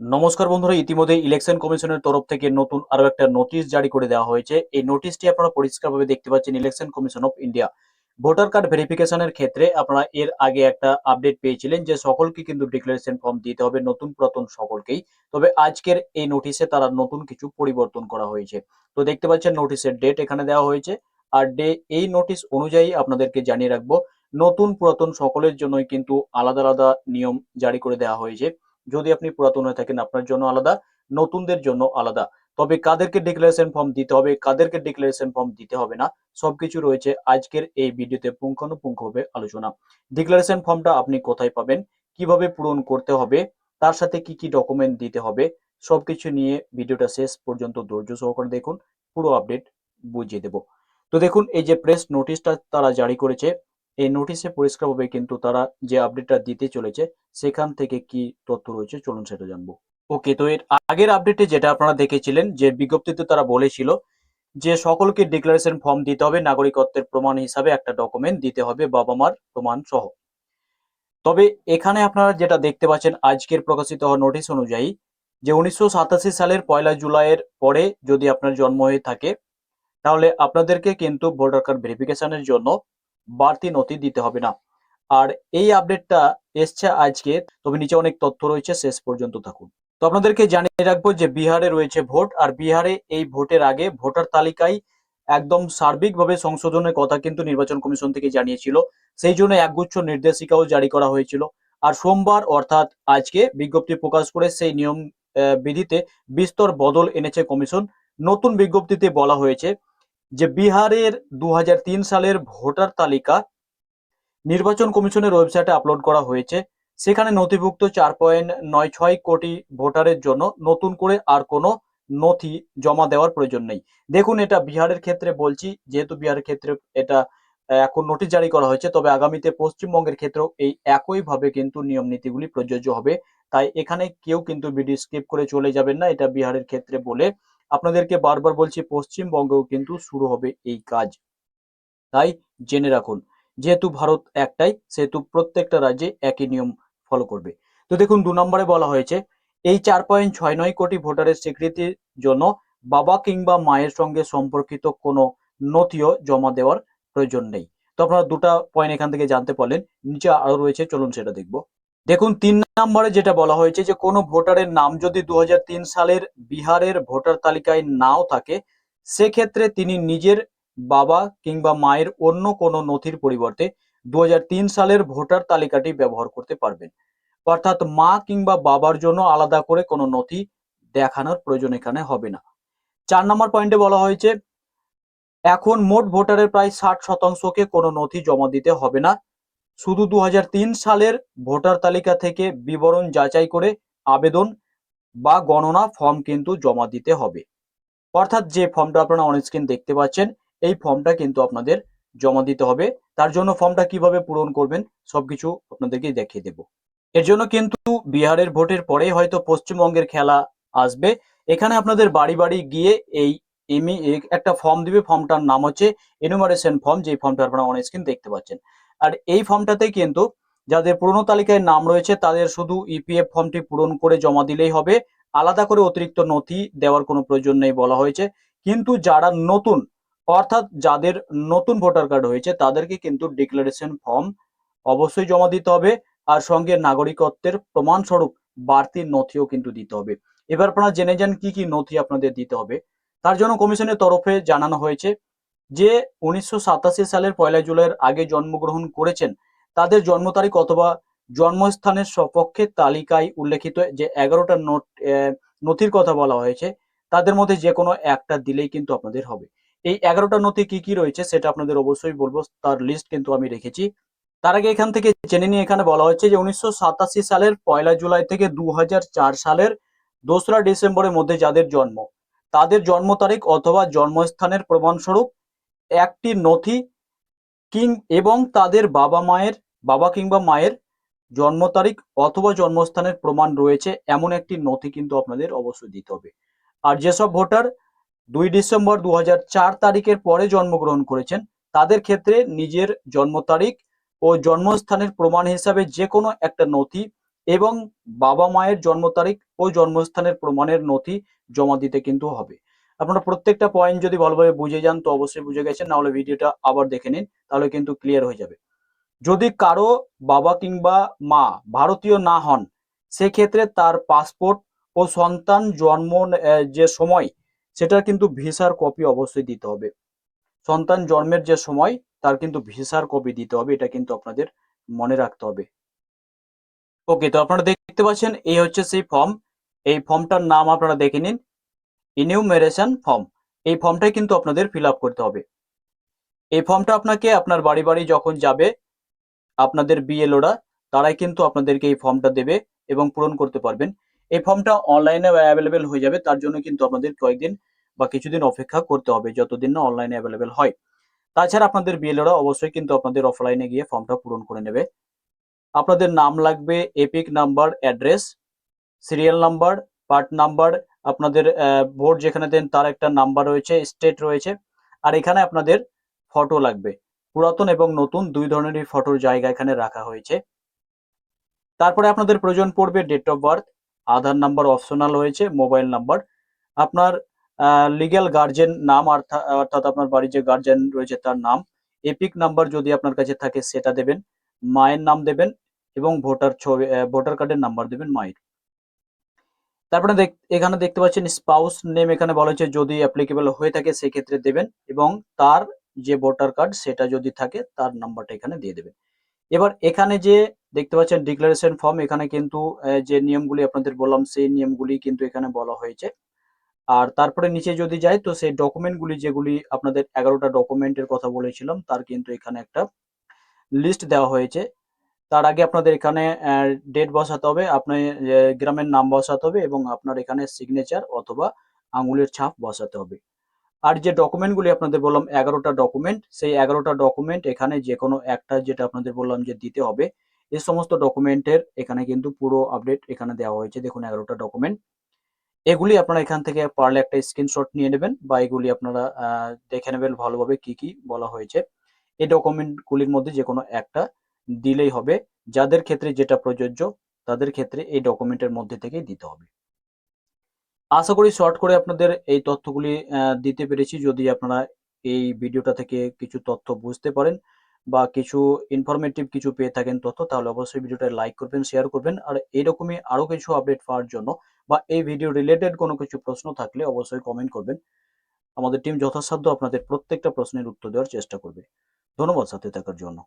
নমস্কার বন্ধুরা, ইতিমধ্যে ইলেকশন কমিশনের তরফ থেকে নতুন আরও একটা নোটিশ জারি করে দেওয়া হয়েছে। এই নোটিশটি আপনারা পরিষ্কারভাবে দেখতে পাচ্ছেন election commission of India voter card ভেরিফিকেশনের ক্ষেত্রে আপনারা এর আগে একটা আপডেট পেয়েছিলেন যে সকলকে কিন্তু ডিক্লারেশন ফর্ম দিতে হবে, নতুন পুরাতন সকলকেই। তবে আজকের এই নোটিশে তারা নতুন কিছু পরিবর্তন করা হয়েছে। তো দেখতে পাচ্ছেন নোটিশের ডেট এখানে দেওয়া হয়েছে। আর ডে, এই নোটিশ অনুযায়ী আপনাদেরকে জানিয়ে রাখব, নতুন পুরাতন সকলের জন্যই কিন্তু আলাদা আলাদা নিয়ম জারি করে দেওয়া হয়েছে। যদি আপনি পুরাতন হয়ে থাকেন, আপনার জন্য আলাদা, নতুনদের জন্য আলাদা। তবে কাদেরকে ডিক্লারেশন ফর্ম দিতে হবে, কাদেরকে ডিক্লারেশন ফর্ম দিতে হবে না, সবকিছু রয়েছে আজকের এই ভিডিওতে পুঙ্খানুপুঙ্খভাবে আলোচনা। ডিক্লারেশন ফর্মটা আপনি কোথায় পাবেন, কীভাবে পূরণ করতে হবে, তার সাথে কি কি ডকুমেন্ট দিতে হবে, সবকিছু নিয়ে ভিডিওটা শেষ পর্যন্ত ধৈর্য সহকারে দেখুন, পুরো আপডেট বুঝিয়ে দেব। তো দেখুন, এই যে প্রেস নোটিশটা তারা জারি করেছে, এই নোটিশে পরিষ্কারভাবে কিন্তু তারা যে আপডেটটা দিতে চলেছে সেখান থেকে কি তথ্য রয়েছে? চলুন সেটা জানব। ওকে তো এর আগের আপডেটে যেটা আপনারা দেখেছিলেন, যে বিজ্ঞপ্তিতে তারা বলেছিল যে সকলকে ডিক্লারেশন ফর্ম দিতে হবে, নাগরিকত্বের প্রমাণ হিসাবে একটা ডকুমেন্ট দিতে হবে বাবা মার প্রমাণ সহ। তবে এখানে আপনারা যেটা দেখতে পাচ্ছেন, আজকের প্রকাশিত হওয়া নোটিশ অনুযায়ী যে উনিশশো সাতাশি সালের পয়লা জুলাইয়ের পরে যদি আপনার জন্ম হয়ে থাকে, তাহলে আপনাদেরকে কিন্তু ভোটার কার্ড ভেরিফিকেশনের জন্য বাড়তি নথি দিতে হবে না। আর এই আপডেটটা এসছে আজকে। তবে নিচে অনেক তথ্য রয়েছে, শেষ পর্যন্ত থাকুন। তো আপনাদেরকে জানিয়ে রাখব যে বিহারে রয়েছে ভোট, আর বিহারে এই ভোটের আগে ভোটার তালিকায় একদম সার্বিকভাবে সংশোধনের কথা কিন্তু নির্বাচন কমিশন থেকে জানিয়েছিল। সেই জন্য একগুচ্ছ নির্দেশিকাও জারি করা হয়েছিল। আর সোমবার, অর্থাৎ আজকে, বিজ্ঞপ্তি প্রকাশ করে সেই নিয়ম বিধিতে বিস্তর বদল এনেছে কমিশন। নতুন বিজ্ঞপ্তিতে বলা হয়েছে যে বিহারের দু হাজার তিন সালের ভোটার তালিকা নির্বাচন কমিশনের ওয়েবসাইটে আপলোড করা হয়েছে। সেখানে নথিভুক্ত চার পয়েন্ট নয় ছয় কোটি ভোটারের জন্য নতুন করে আর কোনো নথি জমা দেওয়ার প্রয়োজন নেই। দেখুন, এটা বিহারের ক্ষেত্রে বলছি, যেহেতু বিহারের ক্ষেত্রে এটা এখন নোটিশ জারি করা হয়েছে, তবে আগামীতে পশ্চিমবঙ্গের ক্ষেত্রেও এই একইভাবে কিন্তু নিয়ম নীতিগুলি প্রযোজ্য হবে। তাই এখানে কেউ কিন্তু ভিডিও স্কিপ করে চলে যাবেন না, এটা বিহারের ক্ষেত্রে বলে। আপনাদেরকে বারবার বলছি, পশ্চিমবঙ্গেও কিন্তু শুরু হবে এই কাজ। তাই জেনে রাখুন যেহেতু ভারত একটাই, সেহেতু প্রত্যেকটা রাজ্যে একই নিয়ম ফলো করবে। তো দেখুন, দু নম্বরে বলা হয়েছে, এই চার পয়েন্ট ছয় নয় কোটি ভোটারের স্বীকৃতির জন্য বাবা কিংবা মায়ের সঙ্গে সম্পর্কিত কোনো নথিও জমা দেওয়ার প্রয়োজন নেই। তো আপনারা দুটা পয়েন্ট এখান থেকে জানতে পারলেন, নিচে আরও রয়েছে, চলুন সেটা দেখব। দেখুন, তিন নম্বরে যেটা বলা হয়েছে যে, কোনো ভোটারের নাম যদি দু হাজার তিন সালের বিহারের ভোটার তালিকায় নাও থাকে, সেক্ষেত্রে তিনি নিজের বাবা কিংবা মায়ের অন্য কোনো নথির পরিবর্তে দু হাজার তিন সালের ভোটার তালিকাটি ব্যবহার করতে পারবেন। অর্থাৎ মা কিংবা বাবার জন্য আলাদা করে কোনো নথি দেখানোর প্রয়োজন এখানে হবে না। চার নম্বর পয়েন্টে বলা হয়েছে, এখন মোট ভোটারের প্রায় ষাট শতাংশকে কোনো নথি জমা দিতে হবে না। শুধু দু হাজার তিন সালের ভোটার তালিকা থেকে বিবরণ যাচাই করে আবেদন বা গণনা ফর্ম কিন্তু জমা দিতে হবে। অর্থাৎ যে ফর্মটা আপনারা অন স্ক্রিন দেখতে পাচ্ছেন এই ফর্মটা কিন্তু আপনাদের জমা দিতে হবে। তার জন্য ফর্মটা কীভাবে পূরণ করবেন সবকিছু আপনাদেরকে দেখিয়ে দেব। এর জন্য কিন্তু বিহারের ভোটের পরেই হয়তো পশ্চিমবঙ্গের খেলা আসবে। এখানে আপনাদের বাড়ি বাড়ি গিয়ে এই এমি একটা ফর্ম দিবে। ফর্মটার নাম হচ্ছে এনুমারেশন ফর্ম যে ফর্মটা আপনারা অন স্ক্রিন দেখতে পাচ্ছেন। আর এই ফর্মটাতে কিন্তু যাদের পুরনো তালিকায় নাম রয়েছে, তাদের শুধু ইপিএফ ফর্মটি পূরণ করে জমা দিলেই হবে। আলাদা করে অতিরিক্ত নথি দেওয়ার কোনো প্রয়োজন নেই বলা হয়েছে। কিন্তু যারা নতুন অর্থাৎ যাদের নতুন ভোটার কার্ড হয়েছে, তাদেরকে কিন্তু ডিক্লারেশন ফর্ম অবশ্যই জমা দিতে হবে। আর সঙ্গে নাগরিকত্বের প্রমাণস্বরূপ বাড়তি নথিও কিন্তু দিতে হবে। এবার আপনারা জেনে যান কি কি নথি আপনাদের দিতে হবে। তার জন্য কমিশনের তরফে জানানো হয়েছে যে, উনিশশো সাতাশি সালের পয়লা জুলাইয়ের আগে জন্মগ্রহণ করেছেন। তাদের জন্ম তারিখ অথবা জন্মস্থানের সপক্ষে তালিকায় উল্লেখিত যে এগারোটা নোট নথির কথা বলা হয়েছে, তাদের মধ্যে যে কোনো একটা দিলেই কিন্তু আপনাদের হবে। এই এগারোটা নথি কি কি রয়েছে সেটা আপনাদের অবশ্যই বলব, তার লিস্ট কিন্তু আমি রেখেছি। তার আগে এখান থেকে জেনে নিয়ে এখানে বলা হচ্ছে যে উনিশশো সাতাশি সালের পয়লা জুলাই থেকে দু হাজার চার সালের দোসরা ডিসেম্বরের মধ্যে যাদের জন্ম, তাদের জন্ম তারিখ অথবা জন্মস্থানের প্রমাণস্বরূপ একটি নথি কিং এবং তাদের বাবা মায়ের, বাবা কিংবা মায়ের জন্ম তারিখ অথবা জন্মস্থানের প্রমাণ রয়েছে, এমন একটি নথি কিন্তু আপনাদের অবশ্যই দিতে হবে। আর যেসব ভোটার দুই ডিসেম্বর দু হাজার চার তারিখের পরে জন্মগ্রহণ করেছেন। তাদের ক্ষেত্রে নিজের জন্ম তারিখ ও জন্মস্থানের প্রমাণ হিসাবে যে কোনো একটা নথি এবং বাবা মায়ের জন্ম তারিখ ও জন্মস্থানের প্রমাণের নথি জমা দিতে কিন্তু হবে। আপনারা প্রত্যেকটা পয়েন্ট যদি ভালোভাবে বুঝে যান, তো অবশ্যই বুঝে গেছেন। নাহলে ভিডিওটা আবার দেখে নিন, তাহলে কিন্তু ক্লিয়ার হয়ে যাবে। যদি কারও বাবা কিংবা মা ভারতীয় না হন, সেক্ষেত্রে তার পাসপোর্ট ও সন্তান জন্ম যে সময় সেটার কিন্তু ভিসার কপি অবশ্যই দিতে হবে। সন্তান জন্মের যে সময়, তার কিন্তু ভিসার কপি দিতে হবে, এটা কিন্তু আপনাদের মনে রাখতে হবে। ওকে তো আপনারা দেখতে পাচ্ছেন, এই হচ্ছে সেই ফর্ম এই ফর্মটার নাম আপনারা দেখে নিন। ইনিউমেরেশন ফর্ম এই ফর্মটাই কিন্তু আপনাদের ফিল করতে হবে। এই ফর্মটা আপনাকে আপনার বাড়ি বাড়ি যখন যাবে, আপনাদের বিএলওরা তারাই কিন্তু আপনাদেরকে এই ফর্মটা দেবে এবং পূরণ করতে পারবেন। এই ফর্মটা অনলাইনে অ্যাভেলেবেল হয়ে যাবে, তার জন্য কিন্তু আপনাদের কয়েকদিন বা কিছুদিন অপেক্ষা করতে হবে যতদিন না অনলাইনে অ্যাভেলেবেল হয়। তাছাড়া আপনাদের বিএলওরা অবশ্যই কিন্তু আপনাদের অফলাইনে গিয়ে ফর্মটা পূরণ করে নেবে। আপনাদের নাম লাগবে EPIC number address serial number part number আপনাদের ভোট যেখানে দেন তার একটা নাম্বার রয়েছে স্টেট রয়েছে, আর এখানে আপনাদের ফটো লাগবে। পুরাতন এবং নতুন দুই ধরনেরই ফটোর জায়গা এখানে রাখা হয়েছে। তারপরে আপনাদের প্রয়োজন পড়বে date of birth Aadhaar number optional হয়েছে মোবাইল নাম্বার আপনার লিগ্যাল গার্জেন নাম অর্থা- অর্থাৎ আপনার বাড়ির যে গার্জেন রয়েছে তার নাম এপিক নাম্বার যদি আপনার কাছে থাকে সেটা দেবেন, মায়ের নাম দেবেন এবং ভোটার ছবি ভোটার কার্ডের নাম্বার দেবেন মায়ের। তারপরে এখানে দেখতে পাচ্ছেন স্পাউস নেম এখানে বলা হয়েছে, যদি অ্যাপ্লিকেবল হয়ে থাকে সেক্ষেত্রে দেবেন এবং তার যে ভোটার কার্ড সেটা যদি থাকে তার নাম্বারটা এখানে দিয়ে দেবেন। এবার এখানে যে দেখতে পাচ্ছেন ডিক্লারেশন ফর্ম এখানে কিন্তু যে নিয়মগুলি আপনাদের বললাম সেই নিয়মগুলি কিন্তু এখানে বলা হয়েছে। আর তারপরে নিচে যদি যাই, তো সেই ডকুমেন্টগুলি যেগুলি আপনাদের এগারোটা ডকুমেন্টের কথা বলেছিলাম, তার কিন্তু এখানে একটা লিস্ট দেওয়া হয়েছে। তার আগে আপনাদের এখানে ডেট বসাতে হবে আপনার গ্রামের নাম বসাতে হবে এবং আপনার এখানে সিগনেচার অথবা আঙুলের ছাপ বসাতে হবে। আর যে ডকুমেন্টগুলি আপনাদের বললাম, এগারোটা ডকুমেন্ট সেই এগারোটা ডকুমেন্ট এখানে যে কোনো একটা যেটা আপনাদের বললাম যে দিতে হবে এই সমস্ত ডকুমেন্টের এখানে কিন্তু পুরো আপডেট এখানে দেওয়া হয়েছে। দেখুন, এগারোটা ডকুমেন্ট এগুলি আপনারা এখান থেকে পারলে একটা স্ক্রিনশট নিয়ে নেবেন বা এগুলি আপনারা দেখে নেবেন ভালোভাবে কি কি বলা হয়েছে। এই ডকুমেন্টগুলির মধ্যে যে কোনো একটা দিলেই হবে। যাদের ক্ষেত্রে যেটা প্রযোজ্য, তাদের ক্ষেত্রে এই ডকুমেন্টের মধ্যে থেকেই দিতে হবে। আশা করি শর্ট করে আপনাদের এই তথ্যগুলি দিতে পেরেছি। যদি আপনারা এই ভিডিওটা থেকে কিছু তথ্য বুঝতে পারেন বা কিছু ইনফরমেটিভ কিছু পেয়ে থাকেন তথ্য, তাহলে অবশ্যই ভিডিওটা লাইক করবেন শেয়ার করবেন। আর এরকমই আরও কিছু আপডেট পাওয়ার জন্য বা এই ভিডিও রিলেটেড কোনো কিছু প্রশ্ন থাকলে অবশ্যই কমেন্ট করবেন। আমাদের টিম যথাসাধ্য আপনাদের প্রত্যেকটা প্রশ্নের উত্তর দেওয়ার চেষ্টা করবে। ধন্যবাদ সাথে থাকার জন্য।